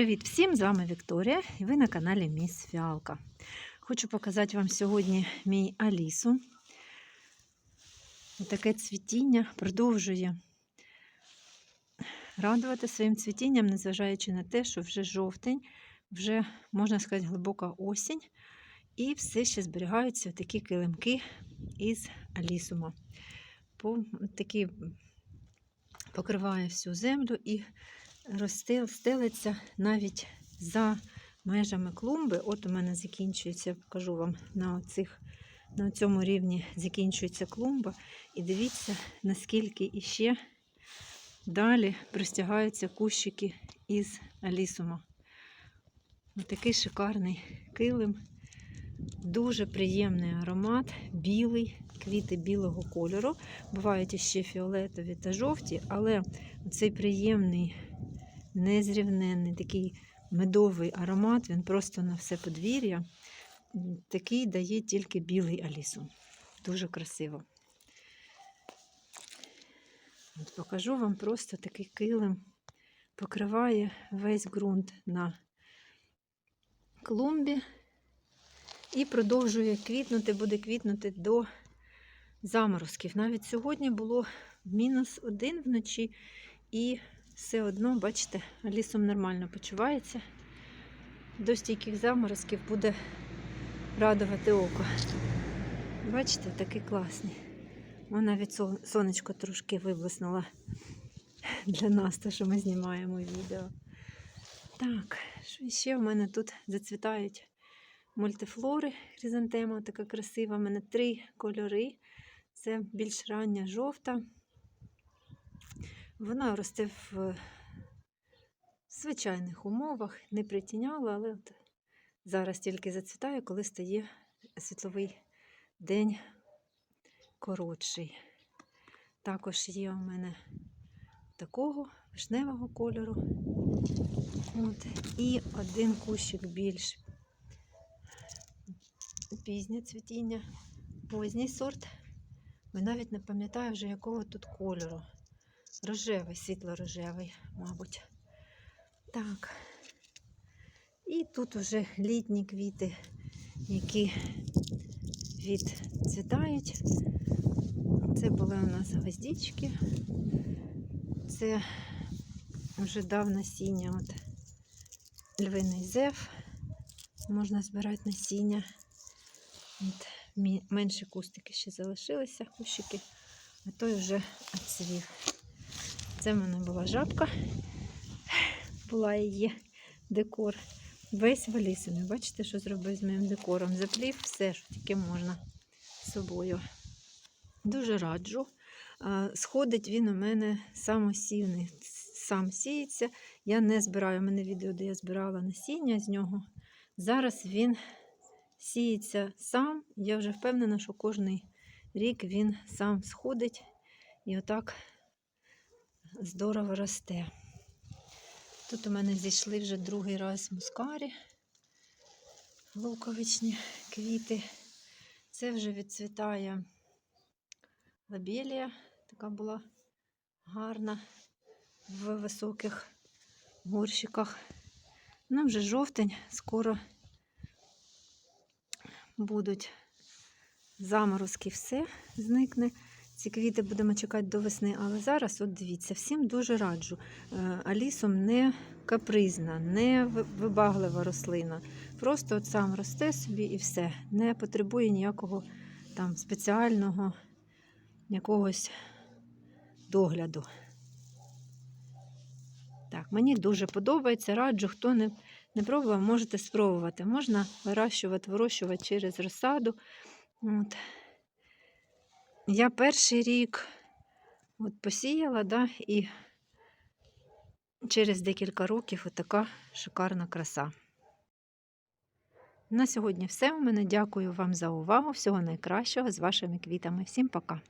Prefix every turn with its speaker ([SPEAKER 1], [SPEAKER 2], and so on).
[SPEAKER 1] Привіт всім! З вами Вікторія і ви на каналі Міс Фіалка. Хочу показати вам сьогодні мій Алісу. Таке цвітіння продовжує радувати своїм цвітінням, незважаючи на те, що вже жовтень, вже, можна сказати, глибока осінь, і все ще зберігаються такі килимки із Алісума. Такі покриває всю землю і росте, стелиться навіть за межами клумби. От у мене закінчується, покажу вам на цих, на цьому рівні закінчується клумба. І дивіться, наскільки іще далі простягаються кущики із алісума. Ось такий шикарний килим, дуже приємний аромат, білий, квіти білого кольору. Бувають іще фіолетові та жовті, але цей приємний незрівненний такий медовий аромат, він просто на все подвір'я. Такий дає тільки білий алісу. Дуже красиво. От Покажу вам просто такий килим, покриває весь ґрунт на клумбі і продовжує квітнути, буде квітнути до заморозків. Навіть сьогодні було мінус один вночі і все одно, бачите, лісом нормально почувається. До стійких заморозків буде радувати око. Бачите, такий класний. Вона навіть сонечко трошки виблиснула для нас, те, що ми знімаємо відео. Так, що ще в мене тут зацвітають мультифлори хризантема, така красива. У мене три кольори. Це більш рання жовта. Вона росте в звичайних умовах, не притіняла, але от зараз тільки зацвітає, коли стає світловий день коротший. Також є у мене такого вишневого кольору. От. І один кущик більш пізнє цвітіння, поздній сорт. Ви навіть не пам'ятаю вже якого тут кольору. Рожевий, світло-рожевий, мабуть. Так. І тут уже літні квіти, які відцвітають. Це були у нас гвоздички. Це вже дав насіння от львиний зев. Можна збирати насіння. От, менші кустики ще залишилися, кущики, а той вже відцвів. Це в мене була жабка, була її декор. Весь валісиний. Бачите, що зробив з моїм декором? Заплів все, що тільки можна з собою. Дуже раджу. Сходить він у мене самосівний, сам сіється. Я не збираю у мене відео, де я збирала насіння з нього. Зараз він сіється сам. Я вже впевнена, що кожний рік він сам сходить і отак здорово росте. Тут у мене зійшли вже другий раз мускарі, луковичні квіти. Це вже відцвітає лабелія, така була гарна в високих горщиках. Ну, вже жовтень, скоро будуть заморозки, все зникне. Ці квіти будемо чекати до весни, але зараз, от дивіться, всім дуже раджу. Е, Алісом не капризна, не вибаглива рослина. Просто от сам росте собі і все. Не потребує ніякого там спеціального якогось догляду. Так, Мені дуже подобається, раджу, хто не не пробував, можете спробувати. Можна вирощувати, вирощувати через розсаду. От. Я перший рік от посіяла, да, і через декілька років отака шикарна краса. На сьогодні все. У мене дякую вам за увагу. Всього найкращого з вашими квітами. Всім пока!